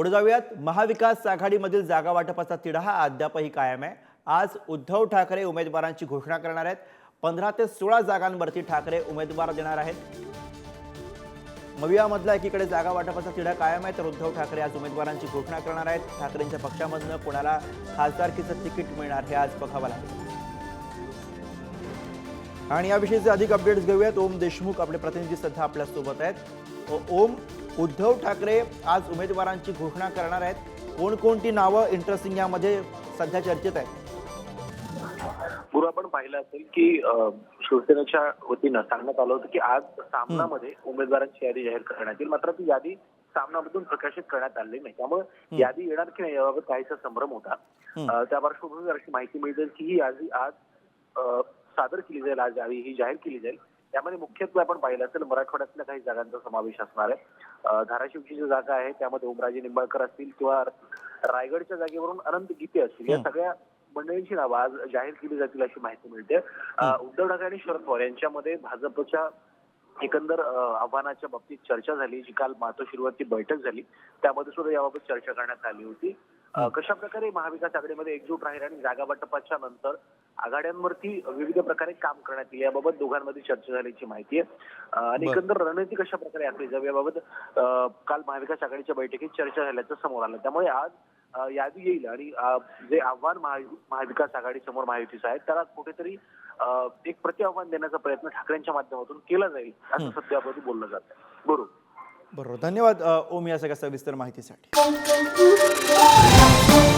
पुढे जाऊयात. महाविकास आघाडीमधील जागा वाटपाचा तिढा हा अद्यापही कायम आहे. आज उद्धव ठाकरे उमेदवारांची घोषणा करणार आहेत. पंधरा ते सोळा जागांवरती ठाकरे उमेदवार देणार आहेत. मवियामधला एकीकडे जागा वाटपाचा तिढा कायम आहे तर उद्धव ठाकरे आज उमेदवारांची घोषणा करणार आहेत. ठाकरेंच्या पक्षामधनं कोणाला खासदारकीचं तिकीट मिळणार हे आज बघावं लागेल. आणि याविषयीचे अधिक अपडेट्स घेऊयात. ओम देशमुख आपले प्रतिनिधी सध्या आपल्यासोबत आहेत. ओम उद्धव ठाकरे आज उमेदवारांची घोषणा करणार आहेत. कोणकोणती नावं इंटरेस्टिंग यामध्ये सध्या चर्चेत आहेत? पूर्वी आपण पाहिलं असेल की शिवसेनेच्या वतीनं सांगण्यात आलं होतं की आज सामनामध्ये उमेदवारांची यादी जाहीर करण्यात येईल. मात्र ती यादी सामनामधून प्रकाशित करण्यात आलेली नाही. त्यामुळे यादी येणार की नाही याबाबत काहीसा संभ्रम होता. त्या पार्श्वभूमीवर अशी माहिती मिळते की ही यादी आज सादर केली जाईल आज यादी ही जाहीर केली जाईल. त्यामध्ये मुख्यत्वे आपण पाहिलं असेल मराठवाड्यातल्या काही जागांचा समावेश असणार आहे. धाराशिवची जी जागा आहे त्यामध्ये ओमराजे निंबाळकर असतील किंवा रायगडच्या जागेवरून अनंत गीते असतील या. सगळ्या मंडळींची नावं आज जाहीर केली जातील अशी माहिती मिळते. उद्धव ठाकरे आणि शरद पवार यांच्यामध्ये भाजपच्या एकंदर आव्हानाच्या बाबतीत चर्चा झाली जी काल मातोश्रीवरती बैठक झाली त्यामध्ये सुद्धा याबाबत चर्चा करण्यात आली होती. कशा प्रकारे महाविकास आघाडीमध्ये एकजूट राहील आणि जागा वाटपाच्या नंतर आघाड्यांवरती विविध प्रकारे काम करण्यात येईल याबाबत दोघांमध्ये चर्चा झाल्याची माहिती आहे. आणि. एकंदर रणनीती कशा प्रकारे आखली जावी याबाबत काल महाविकास आघाडीच्या बैठकीत चर्चा झाल्याचं समोर आलं. त्यामुळे आज यादी येईल आणि जे आव्हान महाविकास आघाडी समोर महायुतीचं आहे त्याला कुठेतरी एक प्रति आव्हान देण्याचा प्रयत्न ठाकरेंच्या माध्यमातून केला जाईल असं सध्यामध्ये बोललं जातं बरोबर बरोबर. धन्यवाद ओम या सगळ्या सविस्तर माहितीसाठी. Música